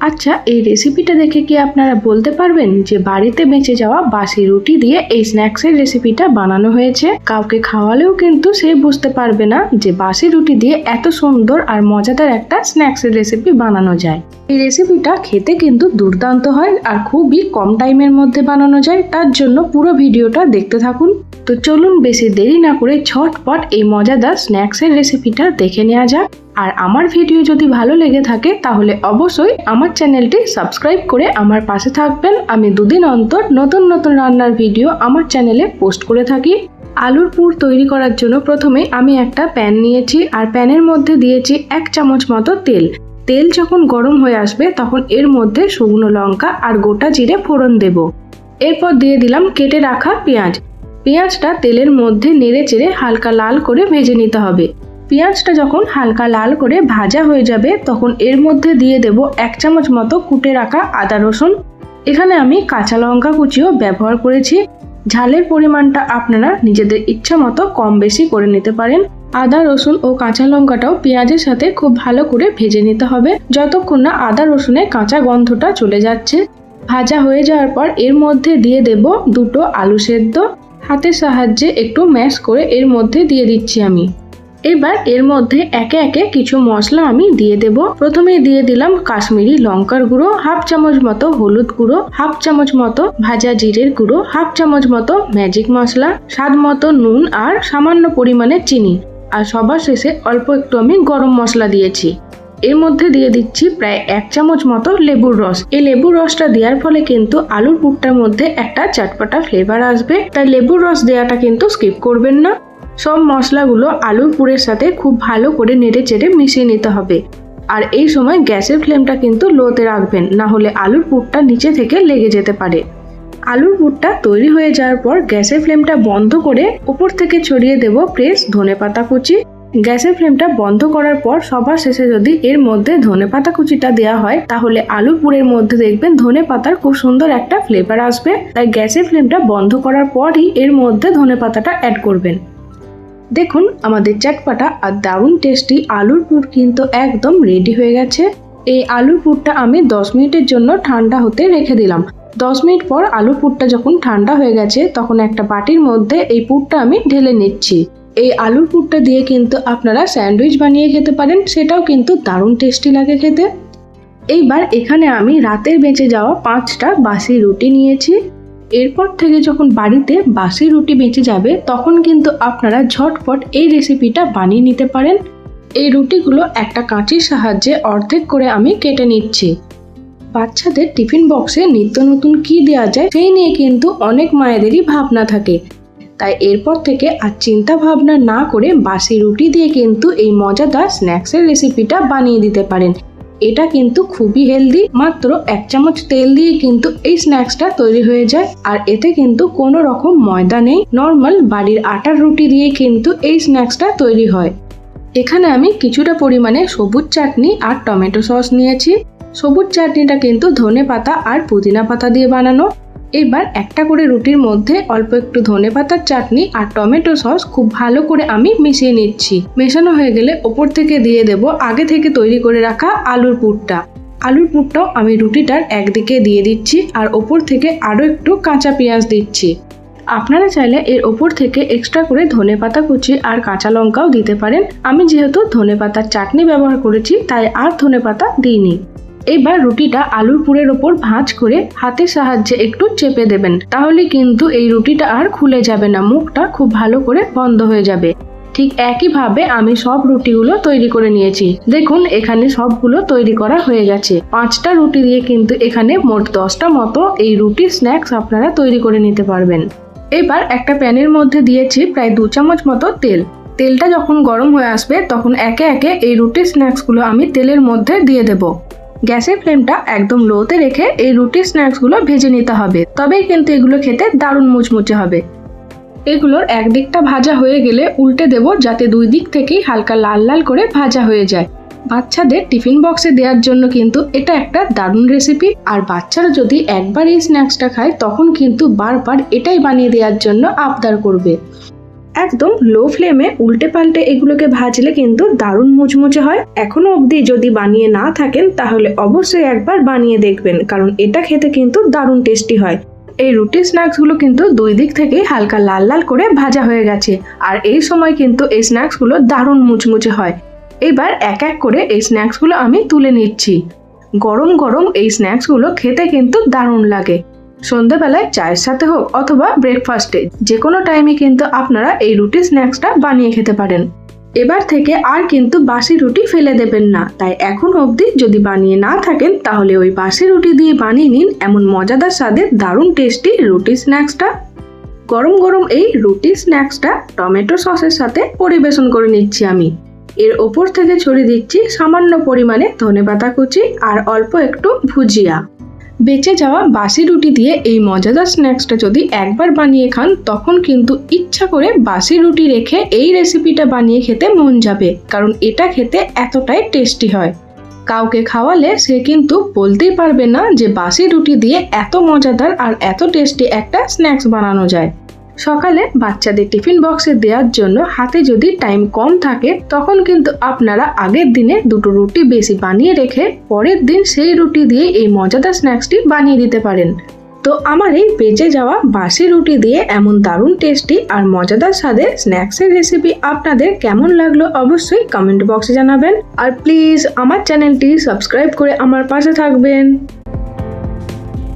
আচ্ছা এই রেসিপিটা দেখে কি আপনারা বলতে পারবেন যে বাড়িতে বেঁচে যাওয়া বাসি রুটি দিয়ে এই স্ন্যাক্সের রেসিপিটা বানানো হয়েছে? কাউকে খাওয়ালেও কিন্তু সে বুঝতে পারবে না যে বাসি রুটি দিয়ে এত সুন্দর আর মজাদার একটা স্ন্যাক্সের রেসিপি বানানো যায়। এই রেসিপিটা খেতে কিন্তু দুর্দান্ত হয় আর খুবই কম টাইমের মধ্যে বানানো যায়, তার জন্য পুরো ভিডিওটা দেখতে থাকুন। তো চলুন বেশি দেরি না করে ছটপট এই মজাদার স্ন্যাক্সের রেসিপিটা দেখে নেওয়া যাক। আর আমার ভিডিও যদি ভালো লেগে থাকে, তাহলে অবশ্যই আমার চ্যানেলটি সাবস্ক্রাইব করে আমার পাশে থাকবেন। আমি দুদিন অন্তর নতুন নতুন রান্নার ভিডিও আমার চ্যানেলে পোস্ট করে থাকি। আলুর পুর তৈরি করার জন্য প্রথমে আমি একটা প্যান নিয়েছি আর প্যানের মধ্যে দিয়েছি এক চামচ মতো তেল। তেল যখন গরম হয়ে আসবে, তখন এর মধ্যে শুকনো লঙ্কা আর গোটা জিরে ফোড়ন দেব। এরপর দিয়ে দিলাম কেটে রাখা পেঁয়াজ। পেঁয়াজটা তেলের মধ্যে নেড়ে চেড়ে হালকা লাল করে ভেজে নিতে হবে। পেঁয়াজটা যখন হালকা লাল করে ভাজা হয়ে যাবে, তখন এর মধ্যে দিয়ে দেব এক চামচ মতো কুটে রাখা আদা রসুন। এখানে আমি কাঁচা লঙ্কা কুচিও ব্যবহার করেছি। ঝালের পরিমাণটা আপনারা নিজেদের ইচ্ছা মতো কম বেশি করে নিতে পারেন। আদা রসুন ও কাঁচা লঙ্কাটাও পেঁয়াজের সাথে খুব ভালো করে ভেজে নিতে হবে। যতক্ষণ না আদা রসুনের কাঁচা গন্ধটা চলে যাচ্ছে। ভাজা হয়ে যাওয়ার পর এর মধ্যে দিয়ে দেব দুটো আলু সেদ্ধ। হাতের সাহায্যে একটু ম্যাশ করে এর মধ্যে দিয়ে দিচ্ছি আমি। এবার এর মধ্যে একে একে কিছু মশলা আমি দিয়ে দেব। প্রথমে দিয়ে দিলাম কাশ্মীরি লঙ্কার গুঁড়ো, হাফ চামচ মতো হলুদ গুঁড়ো, হাফ চামচ মতো ভাজা জিরের গুঁড়ো, হাফ চামচ মতো ম্যাজিক মশলা, স্বাদ মতো নুন আর সামান্য পরিমাণে চিনি। আর সবার শেষে অল্প একটু আমি গরম মশলা দিয়েছি। এর মধ্যে দিয়ে দিচ্ছি প্রায় এক চামচ মতো লেবুর রস। এই লেবুর রসটা দেওয়ার ফলে কিন্তু আলুর পুরটার মধ্যে একটা চটপটা ফ্লেভার আসবে। তাই লেবুর রস দেওয়াটা কিন্তু স্কিপ করবেন না। সব মশলাগুলো আলুর পুরের সাথে খুব ভালো করে নেড়ে চেড়ে মিশিয়ে নিতে হবে। আর এই সময় গ্যাসের ফ্লেমটা কিন্তু লোতে রাখবেন, না হলে আলুর পুরটা নিচে থেকে লেগে যেতে পারে। আলুর পুরটা তৈরি হয়ে যাওয়ার পর গ্যাসের ফ্লেমটা বন্ধ করে উপর থেকে ছড়িয়ে দেব ফ্রেশ ধনে পাতা কুচি। গ্যাসের ফ্লেমটা বন্ধ করার পর সবার শেষে যদি এর মধ্যে ধনে পাতা কুচিটা দেওয়া হয়, তাহলে আলুর পুরের মধ্যে দেখবেন ধনে পাতার খুব সুন্দর একটা ফ্লেভার আসবে। তাই গ্যাসের ফ্লেমটা বন্ধ করার পরই এর মধ্যে ধনে পাতাটা অ্যাড করবেন। দেখুন, আমাদের চটপাটা আর দারুণ টেস্টি আলুর পুর কিন্তু একদম রেডি হয়ে গেছে। এই আলুর পুরটা আমি দশ মিনিটের জন্য ঠান্ডা হতে রেখে দিলাম। দশ মিনিট পর আলুর পুরটা যখন ঠান্ডা হয়ে গেছে, তখন একটা বাটির মধ্যে এই পুরটা আমি ঢেলে নিচ্ছি। এই আলুর পুরটা দিয়ে কিন্তু আপনারা স্যান্ডউইচ বানিয়ে খেতে পারেন, সেটাও কিন্তু দারুণ টেস্টি লাগে খেতে। এইবার এখানে আমি রাতের বেঁচে যাওয়া পাঁচটা বাসি রুটি নিয়েছি। এরপর থেকে যখন বাড়িতে বাসি রুটি বেঁচে যাবে, তখন কিন্তু আপনারা ঝটপট এই রেসিপিটা বানিয়ে নিতে পারেন। এই রুটিগুলো একটা কাঁচির সাহায্যে অর্ধেক করে আমি কেটে নিচ্ছি। বাচ্চাদের টিফিন বক্সে নিত্য নতুন কি দেওয়া যায়, সেই নিয়ে কিন্তু অনেক মায়েদেরই ভাবনা থাকে। তাই এরপর থেকে আর চিন্তা ভাবনা না করে বাসি রুটি দিয়ে কিন্তু এই মজাদার স্ন্যাক্সের রেসিপিটা বানিয়ে দিতে পারেন। এটা কিন্তু খুবই হেলদি মাত্র এক চামচ তেল দিয়ে কিন্তু এই স্ন্যাক্সটা তৈরি হয়ে যায়। আর এতে কিন্তু কোনো রকম ময়দা নেই। নর্মাল বাড়ির আটার রুটি দিয়ে কিন্তু এই স্ন্যাক্সটা তৈরি হয়। এখানে আমি কিছুটা পরিমাণে সবুজ চাটনি আর টমেটো সস নিয়েছি। সবুজ চাটনিটা কিন্তু ধনে পাতা আর পুদিনা পাতা দিয়ে বানানো। এবার একটা করে রুটির মধ্যে অল্প একটু ধনে পাতার চাটনি আর টমেটো সস খুব ভালো করে আমি মিশিয়ে নিচ্ছি। মেশানো হয়ে গেলে ওপর থেকে দিয়ে দেব আগে থেকে তৈরি করে রাখা আলুর পুরটা। আলুর পুরটাও আমি রুটিটার একদিকে দিয়ে দিচ্ছি আর ওপর থেকে আরও একটু কাঁচা পেঁয়াজ দিচ্ছি। আপনারা চাইলে এর ওপর থেকে এক্সট্রা করে ধনে পাতা কুচি আর কাঁচা লঙ্কাও দিতে পারেন। আমি যেহেতু ধনে পাতার চাটনি ব্যবহার করেছি, তাই আর ধনে পাতা দিইনি। এবার রুটিটা আলুর পুরের ওপর ভাঁজ করে হাতের সাহায্যে একটু চেপে দেবেন। তাহলে কিন্তু এই রুটিটা আর খুলে যাবে না, মুখটা খুব ভালো করে বন্ধ হয়ে যাবে। ঠিক একইভাবে আমি সব রুটিগুলো তৈরি করে নিয়েছি। দেখুন, এখানে সবগুলো তৈরি করা হয়ে গেছে। পাঁচটা রুটি দিয়ে কিন্তু এখানে মোট দশটা মতো এই রুটি স্ন্যাক্স আপনারা তৈরি করে নিতে পারবেন। এবার একটা প্যানের মধ্যে দিয়েছি প্রায় দু চামচ মতো তেল। তেলটা যখন গরম হয়ে আসবে, তখন একে একে এই রুটি স্ন্যাক্সগুলো আমি তেলের মধ্যে দিয়ে দেবো। গ্যাসের ফ্লেমটা একদম লোতে রেখে এই রুটি স্ন্যাক্সগুলো ভেজে নিতে হবে। তবেই কিন্তু এগুলো খেতে দারুণ মুচমুচে হবে। এগুলোর একদিকটা ভাজা হয়ে গেলে উল্টে দেব যাতে দুই দিক থেকেই হালকা লাল লাল করে ভাজা হয়ে যায়। বাচ্চাদের টিফিন বক্সে দেওয়ার জন্য কিন্তু এটা একটা দারুণ রেসিপি। আর বাচ্চারা যদি একবার এই স্ন্যাক্সটা খায়, তখন কিন্তু বারবার এটাই বানিয়ে দেওয়ার জন্য আবদার করবে। একদম লো ফ্লেমে উল্টে পাল্টে এগুলোকে ভাজলে কিন্তু দারুণ মুচমুচে হয়। এখনও অবধি যদি বানিয়ে না থাকেন, তাহলে অবশ্যই একবার বানিয়ে দেখবেন, কারণ এটা খেতে কিন্তু দারুণ টেস্টি হয়। এই রুটি স্ন্যাক্সগুলো কিন্তু দুই দিক থেকেই হালকা লাল লাল করে ভাজা হয়ে গেছে, আর এই সময় কিন্তু এই স্ন্যাক্সগুলো দারুণ মুচমুচে হয়। এবার এক এক করে এই স্ন্যাক্সগুলো আমি তুলে নিচ্ছি। গরম গরম এই স্ন্যাক্সগুলো খেতে কিন্তু দারুণ লাগে। সন্ধ্যাবেলায় চায়ের সাথে হোক অথবা ব্রেকফাস্টে যে কোনো টাইমে কিন্তু আপনারা এই রুটি স্ন্যাক্সটা বানিয়ে খেতে পারেন। এবার থেকে আর কিন্তু বাসি রুটি ফেলে দেবেন না। তাই এখন অবধি যদি বানিয়ে না থাকেন, তাহলে ওই বাসি রুটি দিয়ে বানিয়ে নিন এমন মজাদার স্বাদের দারুণ টেস্টি রুটি স্ন্যাক্সটা গরম গরম এই রুটি স্ন্যাক্সটা টমেটো সসের সাথে পরিবেশন করে নিচ্ছি আমি। এর ওপর থেকে ছড়িয়ে দিচ্ছি সামান্য পরিমাণে ধনেপাতা কুচি আর অল্প একটু ভুজিয়া। বেঁচে যাওয়া বাসি রুটি দিয়ে এই মজাদার স্ন্যাক্সটা যদি একবার বানিয়ে খান, তখন কিন্তু ইচ্ছা করে বাসি রুটি রেখে এই রেসিপিটা বানিয়ে খেতে মন যাবে, কারণ এটা খেতে এতটাই টেস্টি হয়। কাউকে খাওয়ালে সে কিন্তু বলতেই পারবে না যে বাসি রুটি দিয়ে এত মজাদার আর এত টেস্টি একটা স্ন্যাক্স বানানো যায়। সকালে বাচ্চাদের টিফিন বক্সে দেওয়ার জন্য হাতে যদি টাইম কম থাকে, তখন কিন্তু আপনারা আগের দিনে দুটো রুটি বেশি বানিয়ে রেখে পরের দিন সেই রুটি দিয়ে এই মজাদার স্ন্যাক্সটি বানিয়ে দিতে পারেন। তো আমার এই বেঁচে যাওয়া বাসি রুটি দিয়ে এমন দারুণ টেস্টি আর মজাদার স্বাদে স্ন্যাক্সের রেসিপি আপনাদের কেমন লাগল অবশ্যই কমেন্ট বক্সে জানাবেন। আর প্লিজ আমার চ্যানেলটি সাবস্ক্রাইব করে আমার পাশে থাকবেন।